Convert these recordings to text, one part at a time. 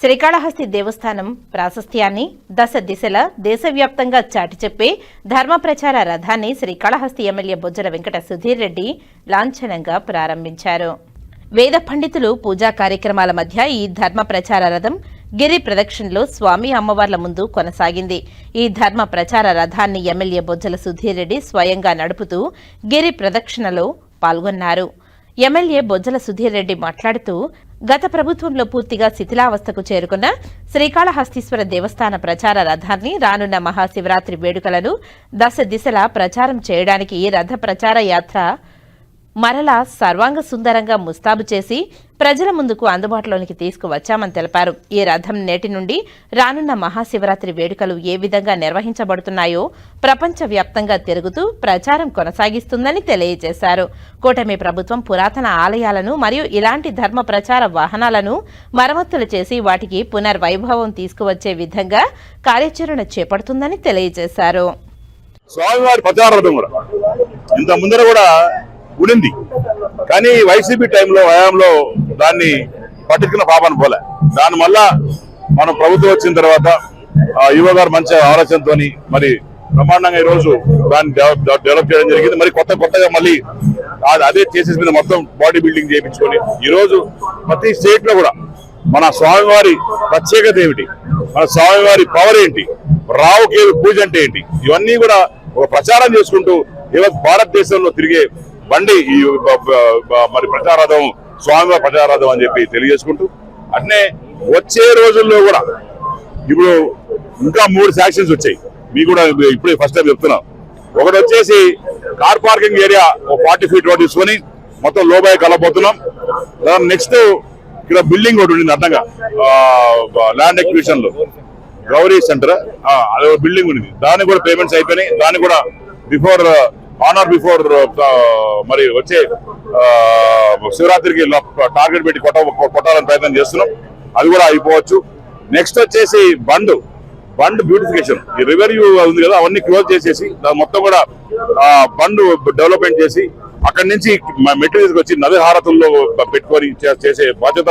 శ్రీకాళహస్తి దేవస్థానం ప్రాశస్త్యాన్ని దశ దిశల దేశవ్యాప్తంగా చాటి చెప్పే ధర్మ ప్రచార రథాన్ని శ్రీకాళహస్తి ఎమ్మెల్యే బొజ్జల వెంకట సుధీర్ రెడ్డి లాంఛనంగా ప్రారంభించారు. వేద పండితులు పూజా కార్యక్రమాల మధ్య ఈ ధర్మ ప్రచార రథం గిరి ప్రదక్షిణలో స్వామి అమ్మవార్ల ముందు కొనసాగింది. ఈ ధర్మ ప్రచార రథాన్ని ఎమ్మెల్యే బొజ్జల సుధీర్ రెడ్డి స్వయంగా నడుపుతూ గిరి ప్రదక్షిణలో పాల్గొన్నారు. ఎమ్మెల్యే బొజ్జల సుధీర్ రెడ్డి మాట్లాడుతూ గత ప్రభుత్వంలో పూర్తిగా శిథిలావస్థకు చేరుకున్న శ్రీకాళహస్తీశ్వర దేవస్థాన ప్రచార రథాన్ని రానున్న మహాశివరాత్రి వేడుకలను దశ దిశలా ప్రచారం చేయడానికి ఈ రథ ప్రచార యాత్ర మరలా సర్వాంగ సుందరంగా ముస్తాబు చేసి ప్రజల ముందుకు అందుబాటులోనికి తీసుకువచ్చామని తెలిపారు. ఈ రథం నేటి నుండి రానున్న మహాశివరాత్రి వేడుకలు ఏ విధంగా నిర్వహించబడుతున్నాయో ప్రపంచవ్యాప్తంగా తిరుగుతూ ప్రచారం కొనసాగిస్తుందని తెలియజేశారు. కూటమి ప్రభుత్వం పురాతన ఆలయాలను మరియు ఇలాంటి ధర్మ ప్రచార వాహనాలను మరమ్మతులు చేసి వాటికి పునర్వైభవం తీసుకువచ్చే విధంగా కార్యాచరణ చేపడుతుందని తెలియజేశారు. స్వామివారి ప్రచారం కూడా ఇంత ముందర కూడా ఉండింది కానీ వైసీపీ టైంలో హయాంలో దాన్ని పట్టుకున్న పాపన పోలే దాని వల్ల మనం ప్రభుత్వం వచ్చిన తర్వాత ఆ, యువ గారు మంచి ఆలోచనతో మరి బ్రహ్మాండంగా ఈ రోజు దాన్ని డెవలప్ డెవలప్ చేయడం జరిగింది. మరి కొత్త కొత్తగా మళ్ళీ అదే చేసేసి మీద మొత్తం బాడీ బిల్డింగ్ చేయించుకొని ఈ రోజు ప్రతి స్టేట్లో కూడా మన స్వామివారి ప్రత్యేకత ఏమిటి? మన స్వామివారి పవర్ ఏంటి? రావుకేవి పూజ అంటే ఏంటి? ఇవన్నీ కూడా ఒక ప్రచారం చేసుకుంటూ ఈరోజు భారతదేశంలో తిరిగే బండి ఈ మరి ప్రచారాధం స్వామివారి ప్రచారాధం అని చెప్పి తెలియజేసుకుంటూ అట్నే వచ్చే రోజుల్లో కూడా ఇప్పుడు ఇంకా మూడు శాక్షన్స్ వచ్చాయి. మీకు కూడా ఇప్పుడే ఫస్ట్ టైం చెప్తున్నాం. ఒకటి వచ్చేసి కార్ పార్కింగ్ ఏరియా ఒక ఫార్టీ ఫీట్ రోడ్ తీసుకొని మొత్తం లోబాయ్ కలబోతున్నాం నెక్స్ట్ ఇక్కడ బిల్డింగ్ ఒకటి ఉండింది అడ్డంగా ల్యాండ్ ఎక్విషన్లో. గౌరీ సెంటర్ అదే బిల్డింగ్ ఉంది దానికి కూడా పేమెంట్స్ అయిపోయినాయి. దాన్ని కూడా బిఫోర్ ఆన్ బిఫోర్ uh, మరి వచ్చే శివరాత్రికి టార్గెట్ పెట్టి కొట్ట కొట్టాలని ప్రయత్నం చేస్తున్నాం. అది కూడా అయిపోవచ్చు. నెక్స్ట్ వచ్చేసి బండ్ బండ్ బ్యూటిఫికేషన్ ఈ రివెన్యూ ఉంది కదా అవన్నీ క్లోజ్ చేసేసి దాని మొత్తం కూడా బండ్ డెవలప్మెంట్ చేసి అక్కడి నుంచి మెటీరియల్స్కి వచ్చి నది హారతుల్లో పెట్టుకొని చే- చేసే బాధ్యత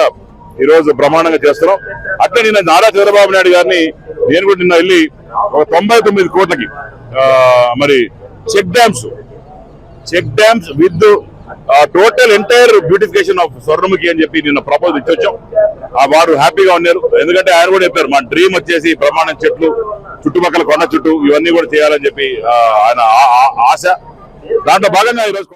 ఈ రోజు బ్రహ్మాండంగా చేస్తున్నాం. అట్లే నిన్న నారా చంద్రబాబు నాయుడు గారిని నేను కూడా నిన్న వెళ్ళి ఒక తొంభై తొమ్మిది కోట్లకి మరి check dams check dams with total entire beautification of Swarnamukhi అని చెప్పి నిన్న ప్రపోజ్ ఇచ్చొచ్చాం ఆ వారు హ్యాపీగా ఉన్నారు. ఎందుకంటే ఆయన కూడా చెప్పారు మా డ్రీమ్ వచ్చేసి ప్రమాణం చెట్లు చుట్టుపక్కల కొండ చుట్టూ ఇవన్నీ కూడా చేయాలని చెప్పి ఆయన ఆశ. దాంట్లో భాగంగా ఈరోజు